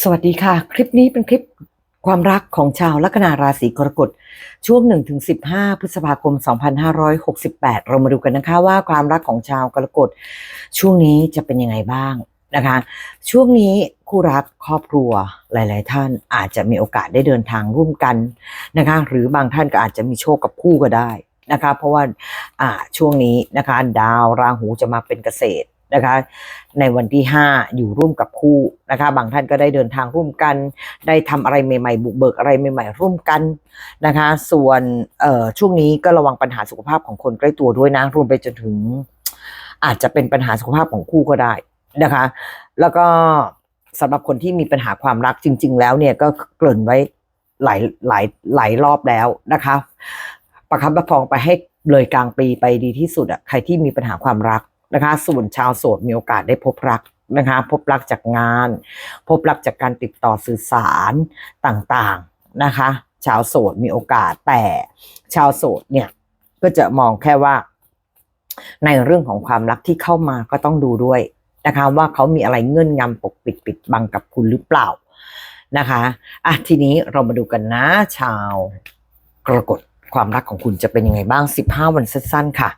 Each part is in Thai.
สวัสดีค่ะ คลิปนี้เป็นคลิปความรักของชาวลัคนาราศีกรกฎช่วง 1-15 พฤษภาคม 2568 เรามาดูกันนะคะว่าความรักของชาวกรกฎช่วงนี้จะเป็นยังไงบ้างนะคะ ช่วงนี้คู่รักครอบครัวหลาย ๆ ท่านอาจจะมีโอกาสได้เดินทางร่วมกันนะคะ หรือบางท่านก็อาจจะมีโชคกับคู่ก็ได้นะคะ เพราะว่าอ่าช่วงนี้นะคะ ดาวราหูจะมาเป็นเกษตร นะคะ ในวันที่ 5 อยู่ร่วมกับคู่นะคะ บางท่านก็ได้เดินทางร่วมกัน ได้ทำอะไรใหม่ ๆ บุกเบิกอะไรใหม่ ๆ ร่วมกันนะคะ ส่วนช่วงนี้ก็ระวังปัญหาสุขภาพของคนใกล้ตัวด้วยนะรวมไปจนถึง อาจจะเป็นปัญหาสุขภาพของคู่ก็ได้นะคะ แล้วก็สำหรับคนที่มีปัญหาความรักจริง ๆ แล้วเนี่ยก็เกริ่นไว้หลายหลายหลายรอบแล้วนะคะ ประคับประคองไปให้เลยกลางปีไปดีที่สุดอะใครที่มีปัญหาความรัก นะคะ ส่วนชาวโสดมีโอกาสได้พบรักนะคะ พบรักจากงาน พบรักจากการติดต่อสื่อสารต่างๆนะคะ ชาวโสดมีโอกาสแต่ชาวโสดเนี่ยก็จะมองแค่ว่า ในเรื่องของความรักที่เข้ามาก็ต้องดูด้วยนะคะว่าเขามีอะไรเงื่อนงำปกปิดปิดบังกับคุณหรือเปล่านะคะอะทีนี้เรามาดูกันนะ ชาวกรกฎ ความรักของคุณจะเป็นยังไงบ้าง 15 วันสั้น ๆ ค่ะ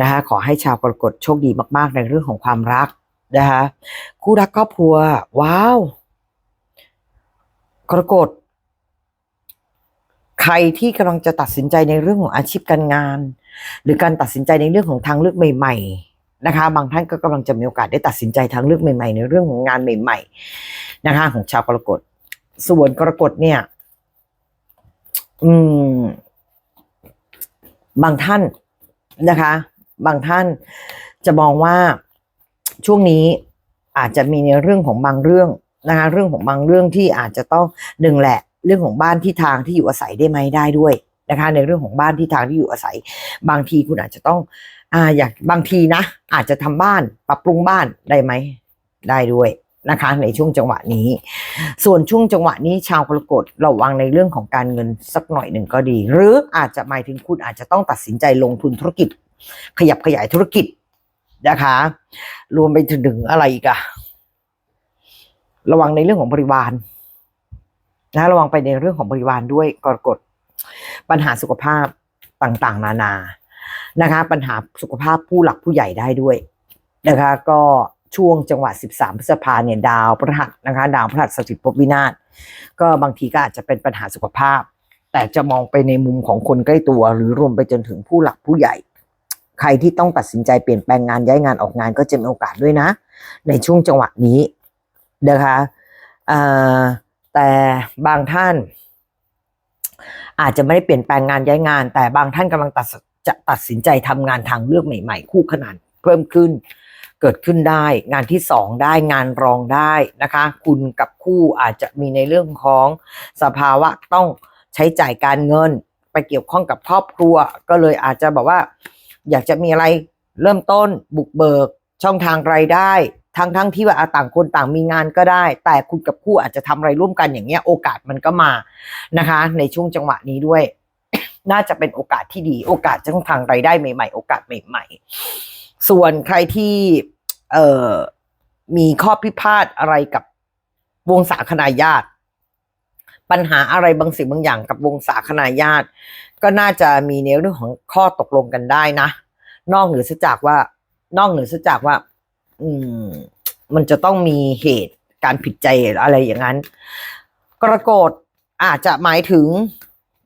นะคะขอให้ชาวกรกฎโชคดีมากๆ ในเรื่องของความรักนะคะคู่รักครอบครัว ว้าว กรกฎ ใครที่กำลังจะตัดสินใจในเรื่องของอาชีพการงาน หรือการตัดสินใจในเรื่องของทางเลือกใหม่ ๆ นะคะ บางท่านก็กำลังจะมีโอกาสได้ตัดสินใจทางเลือกใหม่ ๆ ในเรื่องของงานใหม่ ๆ นะคะ ของชาวกรกฎส่วนกรกฎเนี่ย อืม บางท่านนะคะ บางท่านจะมองว่าช่วงนี้อาจจะมีในเรื่องของบางเรื่องนะคะเรื่องของบางเรื่องที่อาจจะต้องหนึ่งแหละ เรื่องของบ้านที่ทางที่อยู่อาศัยได้ไหมได้ด้วยนะคะ ในเรื่องของบ้านที่ทางที่อยู่อาศัย บางทีคุณอาจจะต้องอ่าอยากบางทีนะ อาจจะทำบ้านปรับปรุงบ้านได้ไหมได้ด้วย นะคะ ในช่วงจังหวะนี้ ส่วนช่วงจังหวะนี้ชาวกรกฎระวังในเรื่องของการเงินสักหน่อยหนึ่งก็ดี หรืออาจจะหมายถึงคุณอาจจะต้องตัดสินใจลงทุนธุรกิจ ขยับขยายธุรกิจนะคะ รวมไปถึงอะไรอีกอะระวังในเรื่องของบริวารนะระวังไปในเรื่องของบริวารด้วยกรกฎปัญหาสุขภาพต่างๆ นานานะคะ ปัญหาสุขภาพผู้หลักผู้ใหญ่ได้ด้วยนะคะก็ ช่วงจังหวะ 13 พฤษภาเนี่ยดาวพฤหัสนะคะ ดาวพฤหัสสถิตภพวินาศก็บางทีก็อาจจะเป็นปัญหาสุขภาพ แต่จะมองไปในมุมของคนใกล้ตัว หรือรวมไปจนถึงผู้หลักผู้ใหญ่ ใครที่ต้องตัดสินใจเปลี่ยนแปลงงานย้ายงานออกงานก็จะมีโอกาสด้วยนะ ในช่วงจังหวะนี้นะคะแต่บางท่าน อาจจะไม่ได้เปลี่ยนแปลงงานย้ายงาน แต่บางท่านกำลังตัดจะตัดสินใจทำงานทางเลือกใหม่ ๆ คู่ขนานเพิ่มขึ้น เกิดขึ้นได้ งานที่สองได้งานรองได้นะคะ คุณกับคู่อาจจะมีในเรื่องของสภาวะต้องใช้จ่ายการเงิน ไปเกี่ยวข้องกับครอบครัว ก็เลยอาจจะแบบว่า อยากจะมีอะไรเริ่มต้นบุกเบิก ช่องทางรายได้ทั้งทั้งที่ว่าต่างคนต่างมีงานก็ได้ แต่คุณกับคู่อาจจะทำอะไรร่วมกันอย่างเงี้ย โอกาสมันก็มานะคะ ในช่วงจังหวะนี้ด้วย น่าจะเป็นโอกาสที่ดี โอกาสช่องทางรายได้ใหม่ ๆ โอกาสใหม่ ๆ ส่วนใครที่เอ่อมีข้อพิพาทอะไรกับวงศาคณาญาติ ปัญหาอะไรบางสิ่งบางอย่างกับวงศาคณาญาติ ก็น่าจะมีในเรื่องของข้อตกลงกันได้นะ นอกเหนือจากว่า นอกเหนือจากว่า อืม มันจะต้องมีเหตุการผิดใจอะไรอย่างนั้น กรกฎอาจจะหมายถึง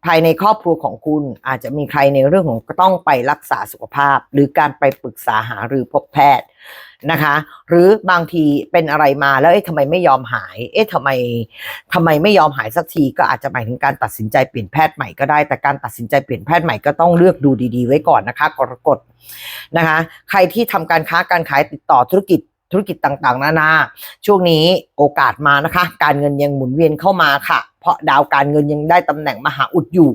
ภายในครอบครัวของคุณอาจจะมีใครในเรื่องของต้องไปรักษาสุขภาพ หรือการไปปรึกษาหารือพบแพทย์นะคะ หรือบางทีเป็นอะไรมาแล้วเอ๊ะทำไมไม่ยอมหาย เอ๊ะทำไมทำไมไม่ยอมหายสักทีก็อาจจะหมายถึงการตัดสินใจเปลี่ยนแพทย์ใหม่ก็ได้ แต่การตัดสินใจเปลี่ยนแพทย์ใหม่ก็ต้องเลือกดูดีๆ ไว้ก่อนนะคะกรกฎนะคะ ใครที่ทำการค้าการขายติดต่อธุรกิจ ธุรกิจต่างๆ นานา ช่วงนี้โอกาสมานะคะ การเงินยังหมุนเวียนเข้ามาค่ะ เพราะดาวการเงินยังได้ตำแหน่งมหาอุดอยู่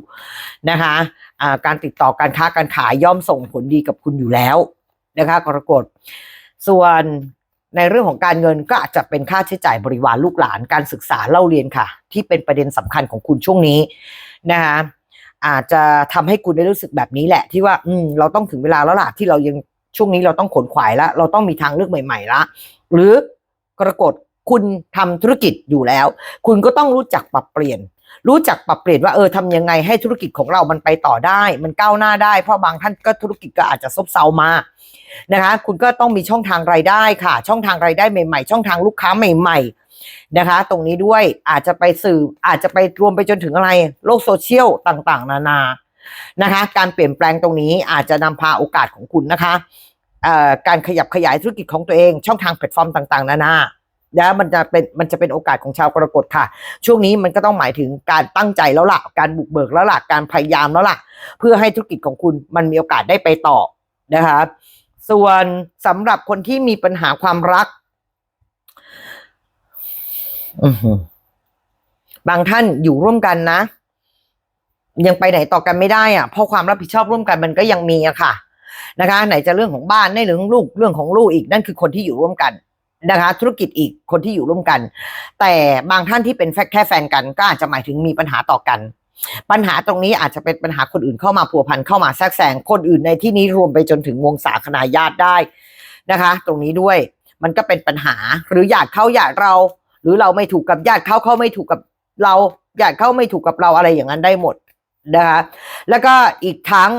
นะคะอ่าการติดต่อการค้าการขายย่อมส่งผลดีกับคุณอยู่แล้วนะคะกรกฎส่วนในเรื่องของการเงินก็อาจจะเป็นค่าใช้จ่ายบริวารลูกหลานการศึกษาเล่าเรียนค่ะ ที่เป็นประเด็นสำคัญของคุณช่วงนี้นะคะอาจจะทำให้คุณได้รู้สึกแบบนี้แหละที่ว่า อืมเราต้องถึงเวลาแล้วล่ะที่เรายัง ช่วงนี้เราต้องขนขวายแล้วเราต้องมีทางเลือกใหม่ๆละหรือกรกฎคุณทำธุรกิจอยู่แล้ว คุณก็ต้องรู้จักปรับเปลี่ยน รู้จักปรับเปลี่ยนว่าเออทำยังไงให้ธุรกิจของเรามันไปต่อได้ มันก้าวหน้าได้เพราะบางท่านก็ธุรกิจก็อาจจะซบเซามานะคะ คุณก็ต้องมีช่องทางรายได้ค่ะ ช่องทางรายได้ใหม่ๆ ช่องทางลูกค้าใหม่ ๆนะคะ ตรงนี้ด้วยอาจจะไปสื่ออาจจะไปรวมไปจนถึงอะไรโลกโซเชียลต่างๆ นานานะคะ การเปลี่ยนแปลงตรงนี้อาจจะนำพาโอกาสของคุณนะคะ การขยับขยายธุรกิจของตัวเองช่องทางแพลตฟอร์มต่าง ๆ นานาแล้วมันจะเป็นมันจะเป็นโอกาสของชาวกรกฎค่ะ ช่วงนี้มันก็ต้องหมายถึงการตั้งใจแล้วล่ะ การบุกเบิกแล้วล่ะ การพยายามแล้วล่ะ เพื่อให้ธุรกิจของคุณมันมีโอกาสได้ไปต่อนะคะส่วนสำหรับคนที่มีปัญหาความรักบางท่านอยู่ร่วมกันนะ ยังไปไหนต่อกันไม่ได้อะเพราะความรับผิดชอบร่วมกันมันก็ยังมีอะค่ะ นะคะไหนจะเรื่องของบ้านในเรื่องของลูกเรื่องของลูกอีกนั่นคือคนที่อยู่ร่วมกันนะคะ ธุรกิจอีกคนที่อยู่ร่วมกัน แต่บางท่านที่เป็นแค่แฟนกัน ก็อาจจะหมายถึงมีปัญหาต่อกัน ปัญหาตรงนี้อาจจะเป็นปัญหาคนอื่นเข้ามาพัวพันเข้ามาแทรกแซงคนอื่นในที่นี้รวมไปจนถึงวงศาคณาญาติได้นะคะ ตรงนี้ด้วยมันก็เป็นปัญหาหรือญาติเขาญาติเรา หรือเราไม่ถูกกับญาติเขาเขาไม่ถูกกับเราญาติเขาไม่ถูกกับเราอะไรอย่างนั้นได้หมดนะคะแล้วก็อีกทั้ง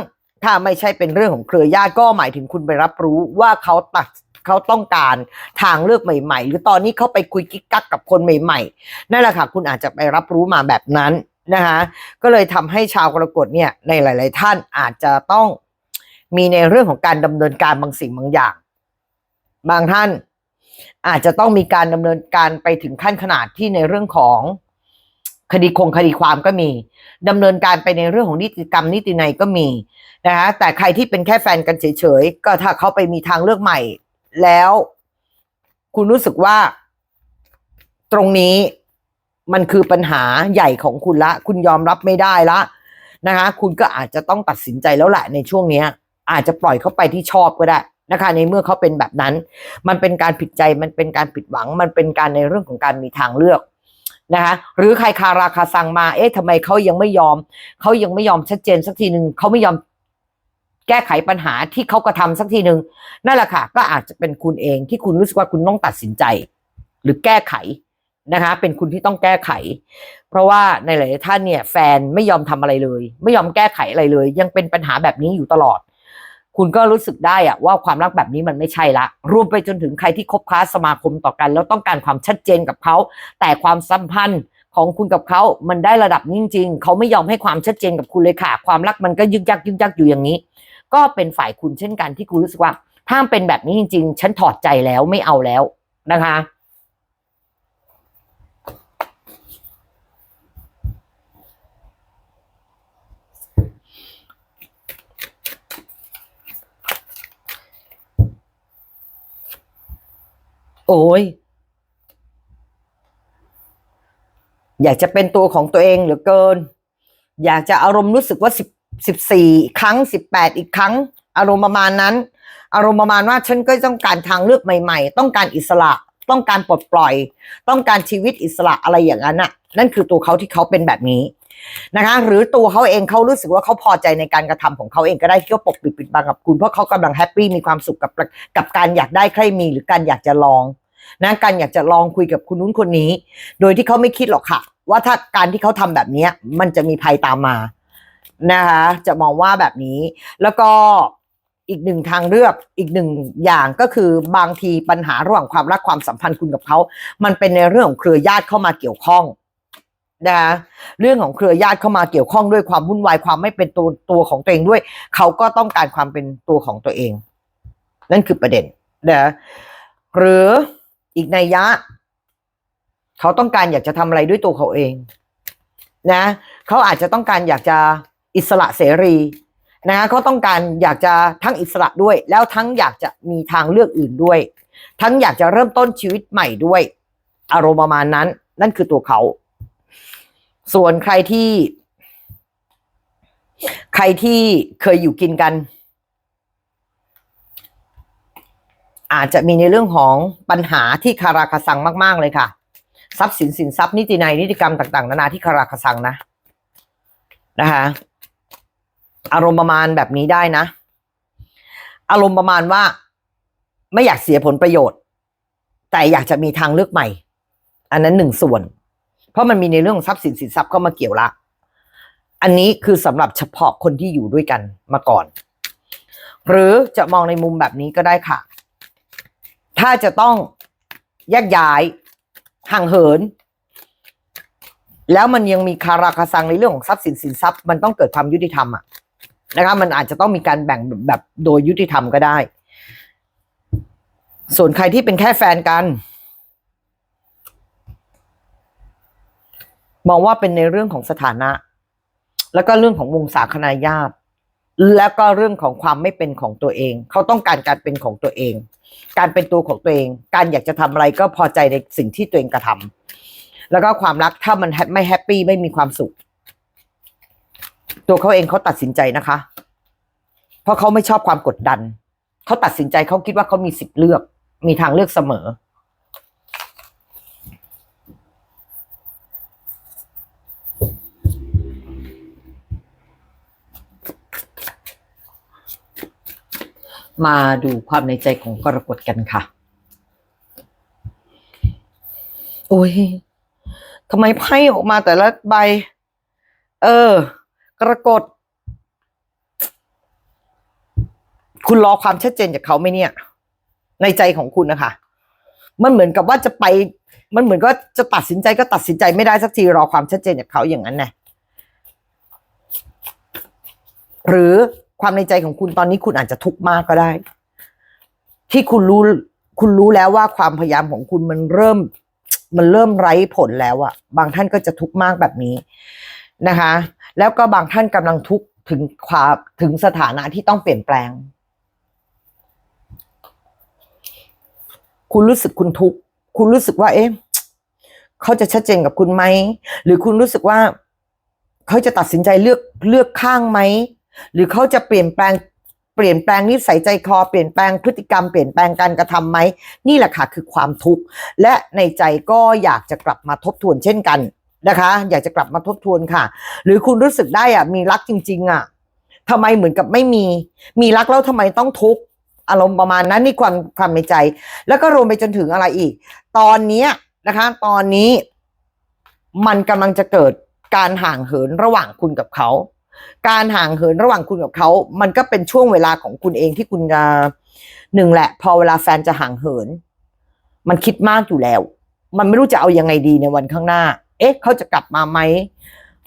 ถ้าไม่ใช่เป็นเรื่องของเครือญาติก็หมายถึงคุณไปรับรู้ว่าเขาตัดเขาต้องการทางเลือกใหม่ ๆ หรือตอนนี้เขาไปคุยกิ๊กกักกับคนใหม่ ๆ นั่นแหละค่ะ คุณอาจจะไปรับรู้มาแบบนั้นนะคะก็เลยทำให้ชาวกรกฎเนี่ยในหลาย ๆ ท่านอาจจะต้องมีในเรื่องของการดำเนินการบางสิ่งบางอย่าง บางท่านอาจจะต้องมีการดำเนินการไปถึงขั้นขนาดที่ในเรื่องของ คดีคงคดีความก็มีดำเนินการไปในเรื่องของนิติกรรมนิตินัยก็มีนะคะแต่ใครที่เป็นแค่แฟนกันเฉยๆก็ถ้าเขาไปมีทางเลือกใหม่ แล้ว คุณรู้สึกว่า ตรงนี้มันคือปัญหาใหญ่ของคุณละ คุณยอมรับไม่ได้ละนะคะ คุณก็อาจจะต้องตัดสินใจแล้วแหละในช่วงเนี้ย อาจจะปล่อยเขาไปที่ชอบก็ได้นะคะ ในเมื่อเขาเป็นแบบนั้น มันเป็นการผิดใจมันเป็นการผิดหวัง มันเป็นการในเรื่องของการมีทางเลือก นะคะหรือใครคาราคาซังมา เอ๊ะทำไมเขายังไม่ยอม เขายังไม่ยอมชัดเจนสักทีหนึ่งเขาไม่ยอมแก้ไขปัญหาที่เขากระทำสักทีหนึ่งนั่นแหละค่ะ ก็อาจจะเป็นคุณเองที่คุณรู้สึกว่าคุณต้องตัดสินใจ หรือแก้ไขนะคะ เป็นคุณที่ต้องแก้ไข เพราะว่าในหลายท่านเนี่ย แฟนไม่ยอมทำอะไรเลย ไม่ยอมแก้ไขอะไรเลย ยังเป็นปัญหาแบบนี้อยู่ตลอด คุณก็รู้สึกได้อะว่าความรักแบบนี้มันไม่ใช่ละ รวมไปจนถึงใครที่คบค้าสมาคมต่อกัน แล้วต้องการความชัดเจนกับเขา แต่ความสัมพันธ์ของคุณกับเขา มันได้ระดับจริงๆ เขาไม่ยอมให้ความชัดเจนกับคุณเลยค่ะ ความรักมันก็ยึกยักยึกยักอยู่อย่างนี้ ก็เป็นฝ่ายคุณเช่นกันที่คุณรู้สึกว่า ถ้าเป็นแบบนี้จริง ๆ ฉันถอดใจแล้วไม่เอาแล้วนะคะ โอ้ยอยากจะเป็นตัวของตัวเองเหลือเกิน อยากจะอารมณ์รู้สึกว่าสิบสิบสี่ครั้งสิบแปดอีกครั้ง อารมณ์ประมาณนั้น อารมณ์ประมาณว่าฉันก็ต้องการทางเลือกใหม่ ๆ ต้องการอิสระ ต้องการปลดปล่อย ต้องการชีวิตอิสระอะไรอย่างนั้นน่ะ นั่นคือตัวเขาที่เขาเป็นแบบนี้ นะคะ หรือตัวเขาเองเขารู้สึกว่าเขาพอใจในการกระทำของเขาเองก็ได้ที่เขาปกปิดปิดบังกับคุณ เพราะเขากำลังแฮปปี้มีความสุขกับกับการอยากได้ใครมีหรือการอยากจะลองนะการอยากจะลองคุยกับคุณนู้นคนนี้ โดยที่เขาไม่คิดหรอกค่ะ ว่าถ้าการที่เขาทำแบบนี้มันจะมีภัยตามมานะคะ จะมองว่าแบบนี้แล้วก็อีกหนึ่งทางเลือกอีกหนึ่งอย่างก็คือบางทีปัญหาระหว่างความรักความสัมพันธ์คุณกับเขา มันเป็นในเรื่องของเครือญาติเข้ามาเกี่ยวข้อง นะเรื่องของเครือญาติเข้ามาเกี่ยวข้องด้วยความวุ่นวายความไม่เป็นตัวตัวของตัวเองด้วย เขาก็ต้องการความเป็นตัวของตัวเอง นั่นคือประเด็นนะหรืออีกในยยะเขาต้องการอยากจะทำอะไรด้วยตัวเขาเอง นะ เขาอาจจะต้องการอยากจะอิสระเสรีนะเขาต้องการอยากจะทั้งอิสระด้วย แล้วทั้งอยากจะมีทางเลือกอื่นด้วย ทั้งอยากจะเริ่มต้นชีวิตใหม่ด้วย อารมณ์ประมาณนั้น นั่นคือตัวเขา ส่วนใครที่ ใครที่เคยอยู่กินกัน อาจจะมีในเรื่องของปัญหาที่คาราคาซังมาก ๆ เลยค่ะ ทรัพย์สินสินทรัพย์นิตินัยนิติกรรมต่าง ๆ นานาที่คาราคาซังนะนะคะอารมณ์ประมาณแบบนี้ได้นะ อารมณ์ประมาณว่า ไม่อยากเสียผลประโยชน์ แต่อยากจะมีทางเลือกใหม่ อันนั้นหนึ่งส่วน ราะมันมีในเรื่องของทรัพย์สินสินทรัพย์เข้ามาเกี่ยวละ อันนี้คือสำหรับเฉพาะคนที่อยู่ด้วยกันมาก่อน หรือจะมองในมุมแบบนี้ก็ได้ค่ะ ถ้าจะต้องแยกย้ายห่างเหิน แล้วมันยังมีคาราคาซังในเรื่องของทรัพย์สินสินทรัพย์มันต้องเกิดความยุติธรรมอะนะคะมันอาจจะต้องมีการแบ่งแบบโดยยุติธรรมก็ได้ ส่วนใครที่เป็นแค่แฟนกัน มองว่าเป็นในเรื่องของสถานะ แล้วก็เรื่องของวงศาคณาญาติแล้วก็เรื่องของความไม่เป็นของตัวเอง เขาต้องการการเป็นของตัวเอง การเป็นตัวของตัวเอง การอยากจะทำอะไรก็พอใจในสิ่งที่ตัวเองกระทำแล้วก็ความรักถ้ามันไม่แฮปปี้ไม่มีความสุข ตัวเขาเองเขาตัดสินใจนะคะ เพราะเขาไม่ชอบความกดดัน เขาตัดสินใจเขาคิดว่าเขามีสิทธิ์เลือก มีทางเลือกเสมอ มาดูความในใจของกรกฎกันค่ะ โอ้ยทำไมไพ่ออกมาแต่ละใบ เออ กรกฎ คุณรอความชัดเจนจากเขาไหมเนี่ย ในใจของคุณนะคะ มันเหมือนกับว่าจะไป มันเหมือนก็จะตัดสินใจก็ตัดสินใจไม่ได้สักทีรอความชัดเจนจากเขาอย่างนั้นไงหรือ ความในใจของคุณตอนนี้คุณอาจจะทุกข์มากก็ได้ ที่คุณรู้คุณรู้แล้วว่าความพยายามของคุณมันเริ่ม มันเริ่มไร้ผลแล้วอะบางท่านก็จะทุกข์มากแบบนี้นะคะ แล้วก็บางท่านกำลังทุกข์ถึงความถึงสถานะที่ต้องเปลี่ยนแปลง คุณรู้สึกคุณทุกข์คุณรู้สึกว่า เอ๊ะเขาจะชัดเจนกับคุณไหมหรือคุณรู้สึกว่า เขาจะตัดสินใจเลือกเลือกข้างไหม หรือเขาจะเปลี่ยนแปลงเปลี่ยนแปลงนิสัยใจคอเปลี่ยนแปลงพฤติกรรมเปลี่ยนแปลงการกระทำไหมนี่แหละค่ะคือความทุกข์และในใจก็อยากจะกลับมาทบทวนเช่นกันนะคะ อยากจะกลับมาทบทวนค่ะ หรือคุณรู้สึกได้อะมีรักจริง ๆ อะทำไมเหมือนกับไม่มี มีรักแล้วทำไมต้องทุกข์อารมณ์ประมาณนั้นนี่ความความในใจ แล้วก็รวมไปจนถึงอะไรอีก ตอนนี้นะคะ ตอนนี้มันกำลังจะเกิดการห่างเหินระหว่างคุณกับเขา การห่างเหินระหว่างคุณกับเขา มันก็เป็นช่วงเวลาของคุณเองที่คุณจะหนึ่งแหละ พอเวลาแฟนจะห่างเหิน มันคิดมากอยู่แล้ว มันไม่รู้จะเอายังไงดีในวันข้างหน้า เอ๊ะ เขาจะกลับมาไหม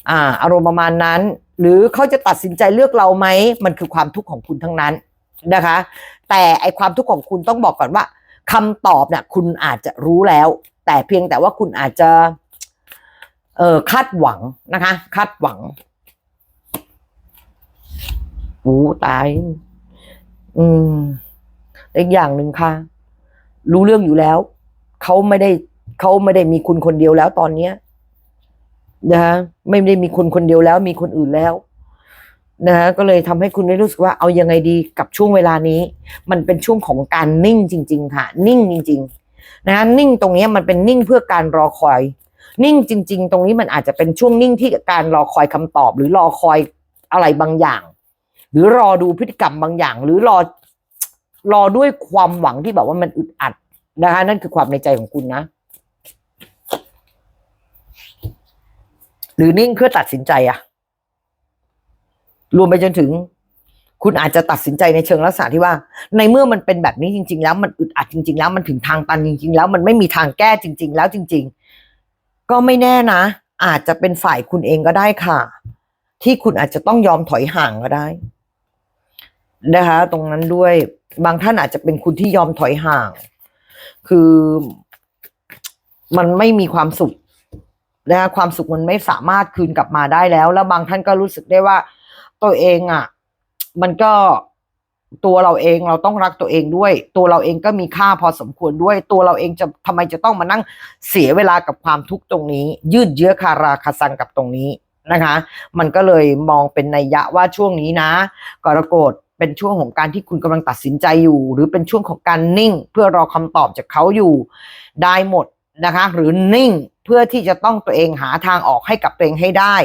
อ่า อารมณ์ประมาณนั้น หรือเขาจะตัดสินใจเลือกเราไหม มันคือความทุกข์ของคุณทั้งนั้นนะคะ แต่ไอความทุกข์ของคุณต้องบอกก่อนว่าคำตอบเนี่ยคุณอาจจะรู้แล้ว แต่เพียงแต่ว่าคุณอาจจะ เออคาดหวังนะคะ คาดหวัง โอ้ตาย อืมอีกอย่างหนึ่งค่ะ รู้เรื่องอยู่แล้ว เขาไม่ได้เขาไม่ได้มีคุณคนเดียวแล้วตอนเนี้ยนะฮะไม่ได้มีคนคนเดียวแล้ว มีคนอื่นแล้วนะฮะก็เลยทำให้คุณได้รู้สึกว่าเอายังไงดีกับช่วงเวลานี้ มันเป็นช่วงของการนิ่งจริง ๆ ค่ะ นิ่งจริง ๆ นะฮะนิ่งตรงนี้มันเป็นนิ่งเพื่อการรอคอย นิ่งจริง ๆ ตรงนี้มันอาจจะเป็นช่วงนิ่งที่การรอคอยคำตอบ หรือรอคอยอะไรบางอย่าง หรือรอดูพฤติกรรมบางอย่าง หรือรอรอด้วยความหวังที่แบบว่ามันอึดอัดนะคะ นั่นคือความในใจของคุณนะ หรือนิ่งเพื่อตัดสินใจอะรวมไปจนถึง คุณอาจจะตัดสินใจในเชิงลักษณะที่ว่า ในเมื่อมันเป็นแบบนี้จริง ๆ แล้วมันอึดอัดจริง ๆ แล้วมันถึงทางตันจริง ๆ แล้วมันไม่มีทางแก้จริง ๆ แล้วจริง ๆ ก็ไม่แน่นะ อาจจะเป็นฝ่ายคุณเองก็ได้ค่ะ ที่คุณอาจจะต้องยอมถอยห่างก็ได้ นะคะ ตรงนั้นด้วยบางท่านอาจจะเป็นคุณที่ยอมถอยห่าง คือมันไม่มีความสุขนะคะความสุขมันไม่สามารถคืนกลับมาได้แล้ว แล้วบางท่านก็รู้สึกได้ว่า ตัวเองอะ มันก็ตัวเราเองเราต้องรักตัวเองด้วย ตัวเราเองก็มีค่าพอสมควรด้วย ตัวเราเองจะทำไมจะต้องมานั่งเสียเวลากับความทุกข์ตรงนี้ ยืดเยื้อคาราคาซังกับตรงนี้นะคะ มันก็เลยมองเป็นนัยยะว่าช่วงนี้นะกรกฎ เป็นช่วงของการที่คุณกำลังตัดสินใจอยู่ หรือเป็นช่วงของการนิ่ง เพื่อรอคำตอบจากเขาอยู่ได้หมดนะคะ หรือนิ่งเพื่อที่จะต้องตัวเองหาทางออกให้กับตัวเองให้ได้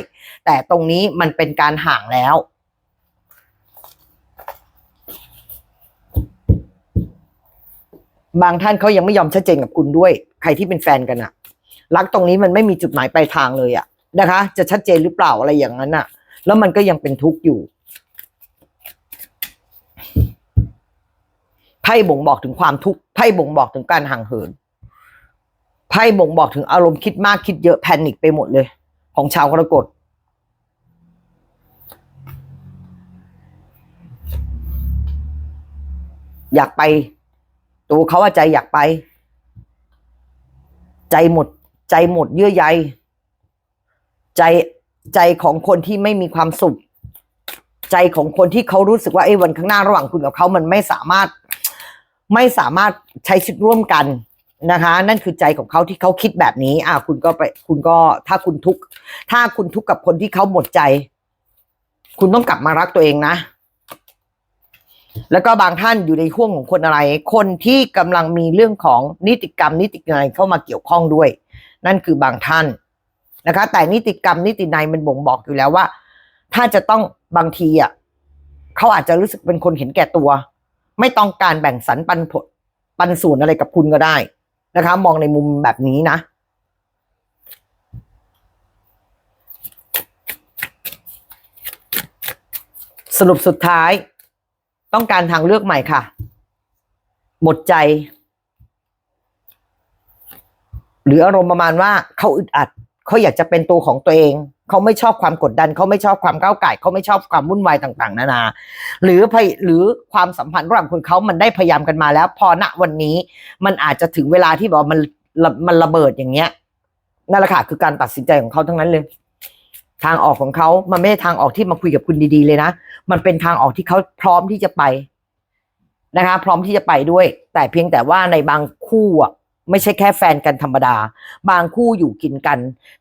แต่ตรงนี้มันเป็นการห่างแล้วบางท่านเขายังไม่ยอมชัดเจนกับคุณด้วย ใครที่เป็นแฟนกันอะรักตรงนี้มันไม่มีจุดหมายปลายทางเลยอะนะคะ จะชัดเจนหรือเปล่าอะไรอย่างนั้นอะแล้วมันก็ยังเป็นทุกข์อยู่ ไพ่บ่งบอกถึงความทุกข์ไพ่บ่งบอกถึงการห่างเหินไพ่บ่งบอกถึงอารมณ์คิดมากคิดเยอะแพนิคไปหมดเลย ของชาวกรกฎอยากไป ตัวเขาว่าใจอยากไป ใจหมด ใจหมดเยื่อใยใจใจของคนที่ไม่มีความสุข ใจของคนที่เขารู้สึกว่าไอ้วันข้างหน้าระหว่างคุณกับเขามันไม่สามารถ ไม่สามารถใช้ชีวิตร่วมกันนะคะ นั่นคือใจของเขาที่เขาคิดแบบนี้ อะคุณก็ไปคุณก็ถ้าคุณทุกข์ถ้าคุณทุกข์กับคนที่เขาหมดใจ คุณต้องกลับมารักตัวเองนะ แล้วก็บางท่านอยู่ในห่วงของคนอะไร คนที่กำลังมีเรื่องของนิติกรรม นิตินัยเข้ามาเกี่ยวข้องด้วย นั่นคือบางท่านนะคะ แต่นิติกรรมนิตินัยมันบ่งบอกอยู่แล้วว่า ถ้าจะต้องบางทีอะเขาอาจจะรู้สึกเป็นคนเห็นแก่ตัว ไม่ต้องการแบ่งสรรปันผลปันส่วนอะไรกับคุณก็ได้นะคะ มองในมุมแบบนี้นะ สรุปสุดท้าย ต้องการทางเลือกใหม่ค่ะ หมดใจ หรืออารมณ์ประมาณว่าเขาอึดอัด เขาอยากจะเป็นตัวของตัวเอง เขาไม่ชอบความกดดัน เขาไม่ชอบความก้าวไก่ เขาไม่ชอบความวุ่นวายต่าง ๆ นานา หรือพหรือความสัมพันธ์ระหว่างคนเขามันได้พยายามกันมาแล้ว พอณวันนี้มันอาจจะถึงเวลาที่บอกมันมันระเบิดอย่างเงี้ยนั่นแหละค่ะคือการตัดสินใจของเขาทั้งนั้นเลย ทางออกของเขามันไม่ใช่ทางออกที่มาคุยกับคุณดีๆเลยนะมันเป็นทางออกที่เขาพร้อมที่จะไปนะคะ พร้อมที่จะไปด้วย แต่เพียงแต่ว่าในบางคู่อะไม่ใช่แค่แฟนกันธรรมดา บางคู่อยู่กินกัน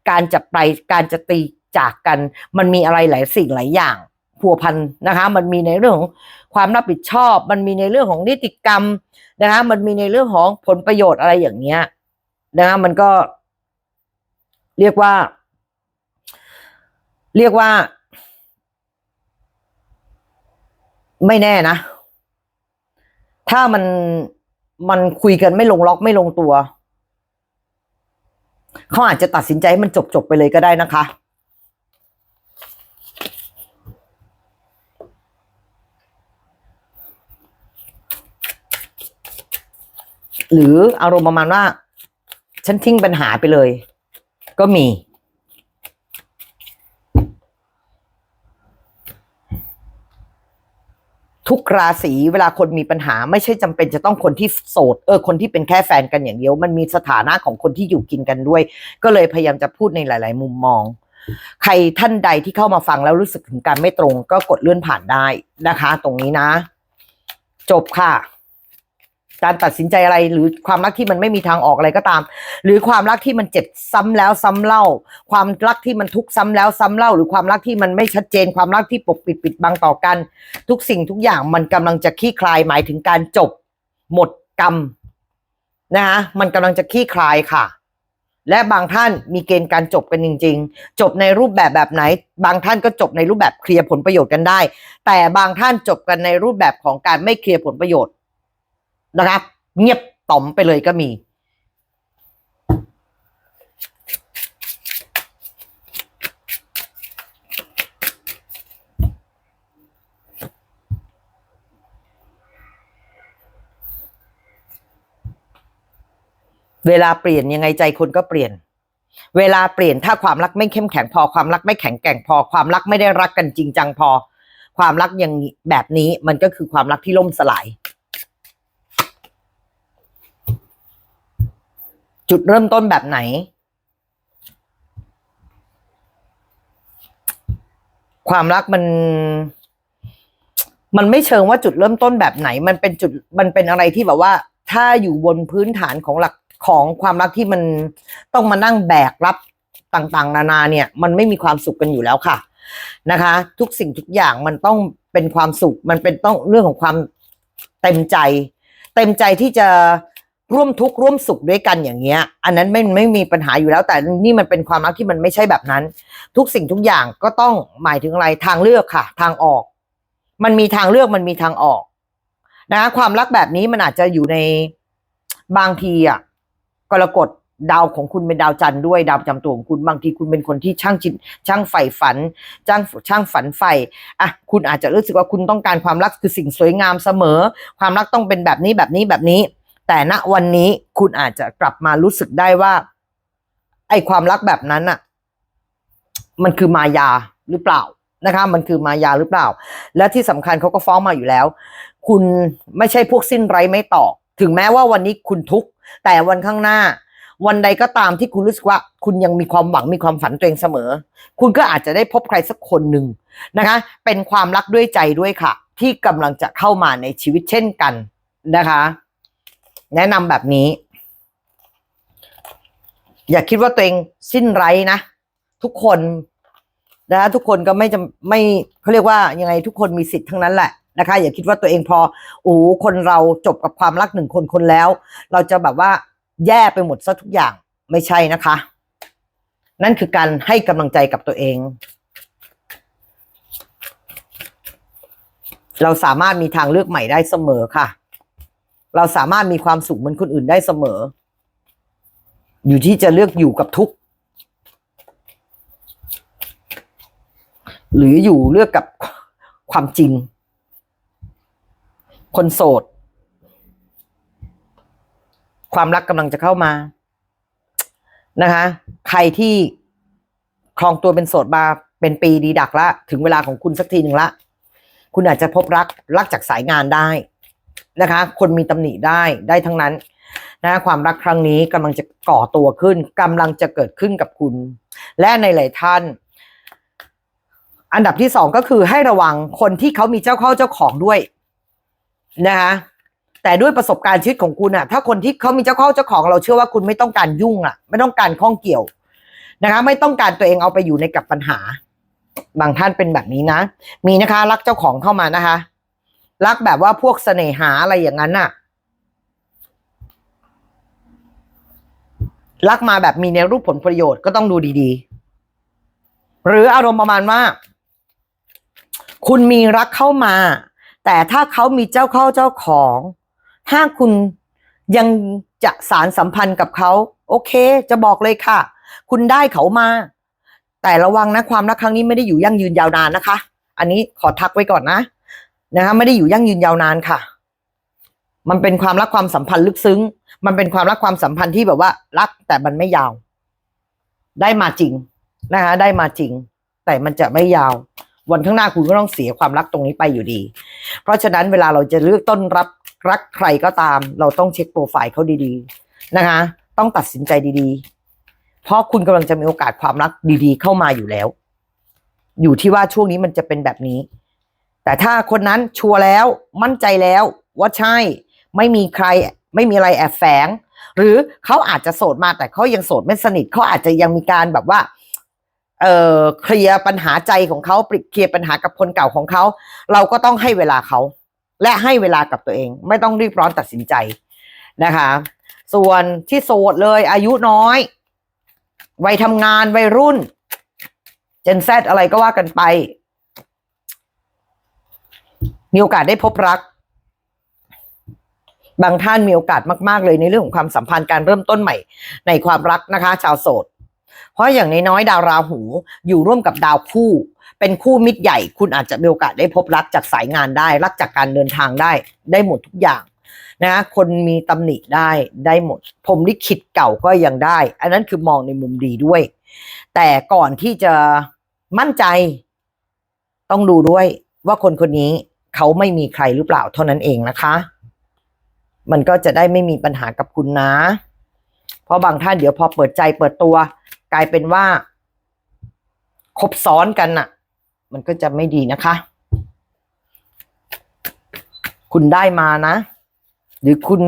การจะไปการจะตี จากกัน มันมีอะไรหลายสิ่งหลายอย่างพัวพันนะคะ มันมีในเรื่องของความรับผิดชอบ มันมีในเรื่องของนิติกรรมนะคะ มันมีในเรื่องของผลประโยชน์อะไรอย่างเงี้ยนะคะมันก็ เรียกว่า เรียกว่า ไม่แน่นะ ถ้ามันมันคุยกันไม่ลงล็อกไม่ลงตัว เขาอาจจะตัดสินใจให้มันจบจบไปเลยก็ได้นะคะ หรืออารมณ์ประมาณว่า ฉันทิ้งปัญหาไปเลย ก็มี ทุกราศีเวลาคนมีปัญหา ไม่ใช่จำเป็นจะต้องคนที่โสดเออคนที่เป็นแค่แฟนกันอย่างเดียว มันมีสถานะของคนที่อยู่กินกันด้วย ก็เลยพยายามจะพูดในหลาย ๆ มุมมองใครท่านใดที่เข้ามาฟังแล้วรู้สึกถึงการไม่ตรง ก็กดเลื่อนผ่านได้นะคะ ตรงนี้นะ จบค่ะ การตัดสินใจอะไร หรือความรักที่มันไม่มีทางออกอะไรก็ตาม หรือความรักที่มันเจ็บซ้ำแล้วซ้ำเล่า ความรักที่มันทุกข์ซ้ำแล้วซ้ำเล่า หรือความรักที่มันไม่ชัดเจน ความรักที่ปกปิดปิดบังต่อกัน ทุกสิ่งทุกอย่างมันกำลังจะคลี่คลายหมายถึงการจบ หมดกรรมนะคะมันกำลังจะคลี่คลายค่ะและบางท่านมีเกณฑ์การจบกันจริง ๆ จบในรูปแบบแบบไหน บางท่านก็จบในรูปแบบเคลียร์ผลประโยชน์กันได้ แต่บางท่านจบกันในรูปแบบของการไม่เคลียร์ผลประโยชน์ นะครับ เงียบต่อมไปเลยก็มี เวลาเปลี่ยนยังไงใจคนก็เปลี่ยน เวลาเปลี่ยนถ้าความรักไม่เข้มแข็งพอความรักไม่แข็งแกร่งพอความรักไม่ได้รักกันจริงจังพอ ความรักอย่างแบบนี้มันก็คือความรักที่ล่มสลาย จุดเริ่มต้นแบบไหน ความรักมัน มันไม่เชิงว่าจุดเริ่มต้นแบบไหน มันเป็นจุดมันเป็นอะไรที่แบบว่า ถ้าอยู่บนพื้นฐานของหลักของความรักที่มันต้องมานั่งแบกรับต่างๆ นานาเนี่ย มันไม่มีความสุขกันอยู่แล้วค่ะ นะคะ ทุกสิ่งทุกอย่างมันต้องเป็นความสุข มันเป็นต้องเรื่องของความเต็มใจ เต็มใจที่จะ ร่วมทุกข์ร่วมสุขด้วยกันอย่างเงี้ย อันนั้นไม่ไม่มีปัญหาอยู่แล้ว แต่นี่มันเป็นความรักที่มันไม่ใช่แบบนั้น ทุกสิ่งทุกอย่างก็ต้องหมายถึงอะไรทางเลือกค่ะ ทางออก มันมีทางเลือกมันมีทางออกนะคะความรักแบบนี้มันอาจจะอยู่ในบางทีอะกรกฎดาวของคุณเป็นดาวจันทร์ด้วยดาวประจำตัวของคุณบางทีคุณเป็นคนที่ช่างจิตช่างใฝ่ฝันช่างช่างฝันใฝ่อะคุณอาจจะรู้สึกว่าคุณต้องการความรักคือสิ่งสวยงามเสมอ ความรักต้องเป็นแบบนี้แบบนี้แบบนี้ แต่ณวันนี้คุณอาจจะกลับมารู้สึกได้ว่า ไอ้ความรักแบบนั้นอะมันคือมายาหรือเปล่านะคะ มันคือมายาหรือเปล่า และที่สำคัญเขาก็ฟ้องมาอยู่แล้ว คุณไม่ใช่พวกสิ้นไร้ไม่ต่อถึงแม้ว่าวันนี้คุณทุกข์แต่วันข้างหน้า วันใดก็ตามที่คุณรู้สึกว่า คุณยังมีความหวังมีความฝันตัวเองเสมอ คุณก็อาจจะได้พบใครสักคนหนึ่งนะคะ เป็นความรักด้วยใจด้วยค่ะ ที่กำลังจะเข้ามาในชีวิตเช่นกันนะคะ แนะนำแบบนี้ อย่าคิดว่าตัวเองสิ้นไร้นะ ทุกคนนะคะทุกคนก็ไม่จะไม่เขาเรียกว่ายังไงทุกคนมีสิทธิ์ทั้งนั้นแหละนะคะ อย่าคิดว่าตัวเองพอโอ้คนเราจบกับความรักหนึ่งคนคนแล้ว เราจะแบบว่าแย่ไปหมดซะทุกอย่างไม่ใช่นะคะ นั่นคือการให้กำลังใจกับตัวเอง เราสามารถมีทางเลือกใหม่ได้เสมอค่ะ เราสามารถมีความสุขเหมือนคนอื่นได้เสมอ อยู่ที่จะเลือกอยู่กับทุกข์หรืออยู่เลือกกับความจริง คนโสด ความรักกำลังจะเข้ามานะคะ ใครที่ครองตัวเป็นโสดมาเป็นปีดีดักละ ถึงเวลาของคุณสักทีหนึ่งละ คุณอาจจะพบรักรักจากสายงานได้ นะคะ คนมีตำหนิได้ได้ทั้งนั้นนะความรักครั้งนี้กำลังจะก่อตัวขึ้นกำลังจะเกิดขึ้นกับคุณ และในหลายท่าน อันดับที่สองก็คือให้ระวังคนที่เขามีเจ้าเข้าเจ้าของด้วยนะคะแต่ด้วยประสบการณ์ชีวิตของคุณอะถ้าคนที่เขามีเจ้าเข้าเจ้าของเราเชื่อว่าคุณไม่ต้องการยุ่งอะไม่ต้องการข้องเกี่ยวนะคะไม่ต้องการตัวเองเอาไปอยู่ในกับปัญหา บางท่านเป็นแบบนี้นะ มีนะคะ รักเจ้าของเข้ามานะคะ รักแบบว่าพวกเสน่หาอะไรอย่างนั้นน่ะ รักมาแบบมีในรูปผลประโยชน์ก็ต้องดูดีๆ หรืออารมณ์ประมาณว่า คุณมีรักเข้ามา แต่ถ้าเขามีเจ้าเข้าเจ้าของ ถ้าคุณยังจะสารสัมพันธ์กับเขา โอเค จะบอกเลยค่ะ คุณได้เขามา แต่ระวังนะความรักครั้งนี้ไม่ได้อยู่ยั่งยืนยาวนานนะคะ อันนี้ขอทักไว้ก่อนนะ นะคะไม่ได้อยู่ยั่งยืนยาวนานค่ะ มันเป็นความรักความสัมพันธ์ลึกซึ้ง มันเป็นความรักความสัมพันธ์ที่แบบว่า รักแต่มันไม่ยาว ได้มาจริงนะคะได้มาจริง แต่มันจะไม่ยาว วันข้างหน้าคุณก็ต้องเสียความรักตรงนี้ไปอยู่ดี เพราะฉะนั้นเวลาเราจะเลือกต้นรับรักใครก็ตาม เราต้องเช็คโปรไฟล์เขาดีๆนะคะ ต้องตัดสินใจดีๆ เพราะคุณกำลังจะมีโอกาสความรักดีๆ เข้ามาอยู่แล้ว อยู่ที่ว่าช่วงนี้มันจะเป็นแบบนี้ แต่ถ้าคนนั้นชัวร์แล้วมั่นใจแล้วว่าใช่ไม่มีใครไม่มีอะไรแอบแฝง หรือเขาอาจจะโสดมาแต่เขายังโสดไม่สนิทเขาอาจจะยังมีการแบบว่าเอ่อเคลียร์ปัญหาใจของเขาปริเคลียร์ปัญหากับคนเก่าของเขา เราก็ต้องให้เวลาเขา และให้เวลากับตัวเอง ไม่ต้องรีบร้อนตัดสินใจนะคะ ส่วนที่โสดเลย อายุน้อย วัยทำงานวัยรุ่น เจนแซอะไรก็ว่ากันไป มีโอกาสได้พบรัก บางท่านมีโอกาสมาก ๆ เลยในเรื่องของความสัมพันธ์การเริ่มต้นใหม่ ในความรักนะคะ ชาวโสด เพราะอย่างน้อยๆดาวราหูอยู่ร่วมกับดาวคู่ เป็นคู่มิตรใหญ่ คุณอาจจะมีโอกาสได้พบรักจากสายงานได้ รักจากการเดินทางได้ ได้หมดทุกอย่างนะคนมีตำหนิได้ได้หมด ผมลิขิตเก่าก็ยังได้ อันนั้นคือมองในมุมดีด้วย แต่ก่อนที่จะมั่นใจ ต้องดูด้วยว่าคนคนนี้ เขาไม่มีใครหรือเปล่าเท่านั้นเองนะคะ มันก็จะได้ไม่มีปัญหากับคุณนะ เพราะบางท่านเดี๋ยวพอเปิดใจเปิดตัว กลายเป็นว่าคบซ้อนกันน่ะ มันก็จะไม่ดีนะคะ คุณได้มานะ หรือคุณ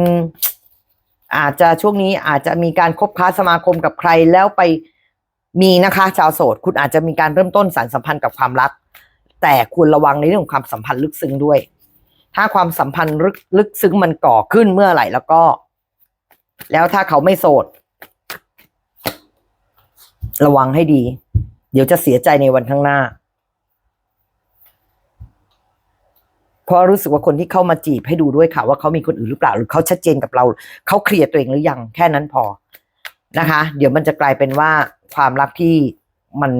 อาจจะช่วงนี้อาจจะมีการคบค้าสมาคมกับใครแล้วไปมีนะคะ ชาวโสด คุณอาจจะมีการเริ่มต้นสารสัมพันธ์กับความรัก แต่ควรระวังในเรื่องของความสัมพันธ์ลึกซึ้งด้วย ถ้าความสัมพันธ์ลึกลึกซึ้งมันก่อขึ้นเมื่อไหร่แล้วก็ แล้วถ้าเขาไม่โสด ระวังให้ดี เดี๋ยวจะเสียใจในวันข้างหน้า เพราะรู้สึกว่าคนที่เข้ามาจีบให้ดูด้วยค่ะ ว่าเขามีคนอื่นหรือเปล่า หรือเขาชัดเจนกับเรา เขาเคลียร์ตัวเองหรือยัง แค่นั้นพอนะคะ เดี๋ยวมันจะกลายเป็นว่าความรักที่มัน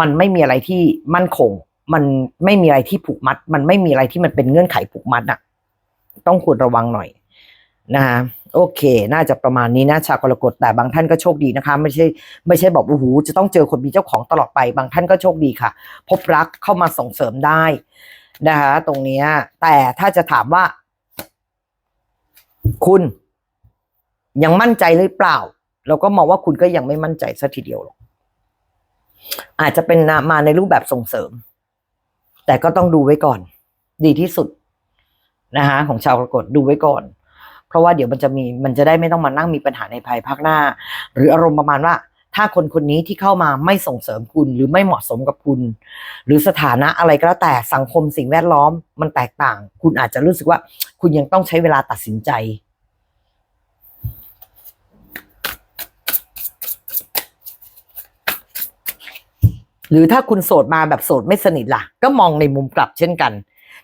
มันไม่มีอะไรที่มั่นคง มันไม่มีอะไรที่ผูกมัด มันไม่มีอะไรที่มันเป็นเงื่อนไขผูกมัดอะต้องควรระวังหน่อยนะคะโอเค น่าจะประมาณนี้นะชาวกรกฎแต่บางท่านก็โชคดีนะคะ ไม่ใช่ไม่ใช่บอกโอ้โหจะต้องเจอคนมีเจ้าของตลอดไป บางท่านก็โชคดีค่ะ พบรักเข้ามาส่งเสริมได้นะคะตรงนี้แต่ถ้าจะถามว่า คุณยังมั่นใจหรือเปล่า เราก็มองว่าคุณก็ยังไม่มั่นใจสัทีเดียวหรอก อาจจะเป็นมาในรูปแบบส่งเสริม แต่ก็ต้องดูไว้ก่อน ดีที่สุดนะคะของชาวกรกฎดูไว้ก่อน เพราะว่าเดี๋ยวมันจะมีมันจะได้ไม่ต้องมานั่งมีปัญหาในภายภาคหน้า หรืออารมณ์ประมาณว่า ถ้าคนคนนี้ที่เข้ามาไม่ส่งเสริมคุณ หรือไม่เหมาะสมกับคุณ หรือสถานะอะไรก็แล้วแต่สังคมสิ่งแวดล้อมมันแตกต่าง คุณอาจจะรู้สึกว่า คุณยังต้องใช้เวลาตัดสินใจ หรือถ้าคุณโสดมาแบบโสดไม่สนิทล่ะ ก็มองในมุมกลับเช่นกัน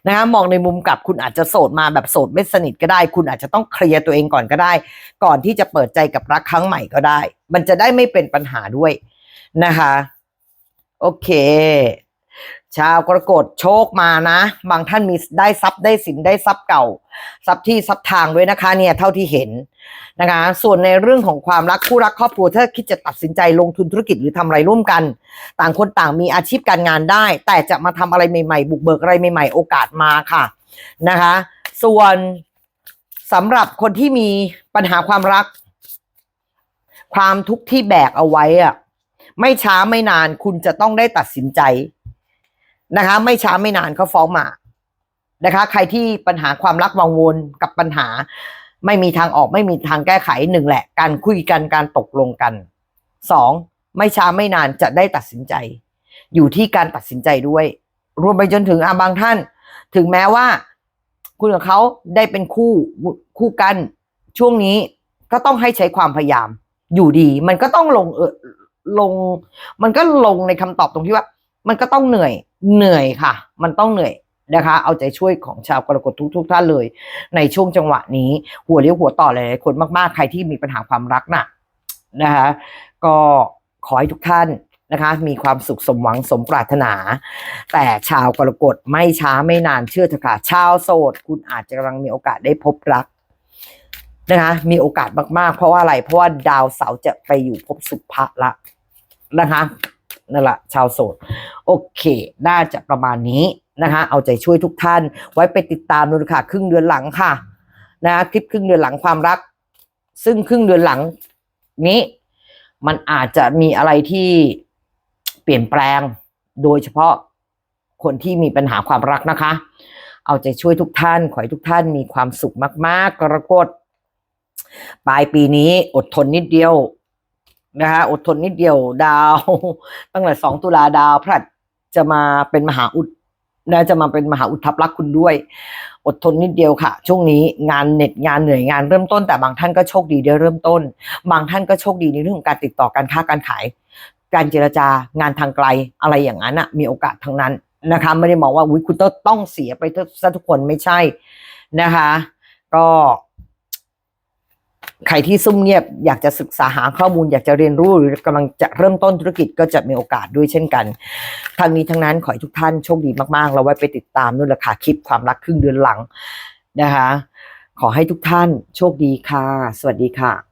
นะคะมองในมุมกลับคุณอาจจะโสดมาแบบโสดไม่สนิทก็ได้ คุณอาจจะต้องเคลียร์ตัวเองก่อนก็ได้ ก่อนที่จะเปิดใจกับรักครั้งใหม่ก็ได้ มันจะได้ไม่เป็นปัญหาด้วยนะคะ โอเค ชาวกรกฎโชคมานะ บางท่านมีได้ทรัพย์ได้สินได้ทรัพย์เก่า ทรัพย์ที่ทรัพย์ทางด้วยนะคะเนี่ยเท่าที่เห็นนะคะ ส่วนในเรื่องของความรักคู่รักครอบครัวถ้าคิดจะตัดสินใจลงทุนธุรกิจหรือทำอะไรร่วมกัน ต่างคนต่างมีอาชีพการงานได้ แต่จะมาทำอะไรใหม่ๆ บุกเบิกอะไรใหม่ๆ โอกาสมาค่ะนะคะ ส่วนสำหรับคนที่มีปัญหาความรัก ความทุกข์ที่แบกเอาไว้อะไม่ช้าไม่นานคุณจะต้องได้ตัดสินใจนะคะ ไม่ช้าไม่นานเขาฟ้องมา นะคะ ใครที่ปัญหาความรักวังวนกับปัญหา ไม่มีทางออกไม่มีทางแก้ไขหนึ่งแหละ การคุยกันการตกลงกันสองไม่ช้าไม่นานจะได้ตัดสินใจ อยู่ที่การตัดสินใจด้วย รวมไปจนถึงอาบางท่าน ถึงแม้ว่า คุณกับเขาได้เป็นคู่คู่กัน ช่วงนี้ก็ต้องให้ใช้ความพยายาม อยู่ดี มันก็ต้องลงเออลง มันก็ลงในคำตอบตรงที่ว่า มันก็ต้องเหนื่อย เหนื่อยค่ะ มันต้องเหนื่อย นะคะ เอาใจช่วยของชาวกรกฎทุกทุกท่านเลย ในช่วงจังหวะนี้ หัวเลี้ยวหัวต่อหลายๆคนมากๆ ใครที่มีปัญหาความรักน่ะนะคะก็ขอให้ทุกท่านนะคะมีความสุขสมหวังสมปรารถนา แต่ชาวกรกฎไม่ช้าไม่นานเชื่อเถอะค่ะชาวโสด คุณอาจจะกำลังมีโอกาสได้พบรักนะคะมีโอกาสมากๆ เพราะว่าอะไร เพราะว่าดาวเสาร์จะไปอยู่ภพสุภะละนะคะนั่นแหละชาวโสด โอเค น่าจะประมาณนี้นะคะ เอาใจช่วยทุกท่าน ไว้ไปติดตามดูค่ะครึ่งเดือนหลังค่ะนะคลิปครึ่งเดือนหลังความรัก ซึ่งครึ่งเดือนหลังนี้ มันอาจจะมีอะไรที่เปลี่ยนแปลง โดยเฉพาะคนที่มีปัญหาความรักนะคะ เอาใจช่วยทุกท่าน ขอให้ทุกท่านมีความสุขมาก ๆ กรกฎปลายปีนี้อดทนนิดเดียวนะคะอดทนนิดเดียวดาว ตั้งแต่สองตุลาดาวพระจะมาเป็นมหาอุด นะจะมาเป็นมหาอุทับรักคุณด้วย อดทนนิดเดียวค่ะ ช่วงนี้งานเหน็ดงานเหนื่อยงานเริ่มต้น แต่บางท่านก็โชคดีได้เริ่มต้น บางท่านก็โชคดีในเรื่องของการติดต่อการค้าการขาย การเจรจางานทางไกลอะไรอย่างนั้นอะมีโอกาสทั้งนั้นนะคะ ไม่ได้มองว่าอุ้ยคุณต้องต้องเสียไปซะทุกคนไม่ใช่นะคะ ก็ ใครที่ซุ่มเงียบอยากจะศึกษาหาข้อมูลอยากจะเรียนรู้หรือกำลังจะเริ่มต้นธุรกิจก็จะมีโอกาสด้วยเช่นกันทางนี้ทั้งนั้นขอให้ทุกท่านโชคดีมากๆ เราไว้ไปติดตามนู่นแหละค่ะคลิปความรักครึ่งเดือนหลังนะคะ ขอให้ทุกท่านโชคดีค่ะ สวัสดีค่ะ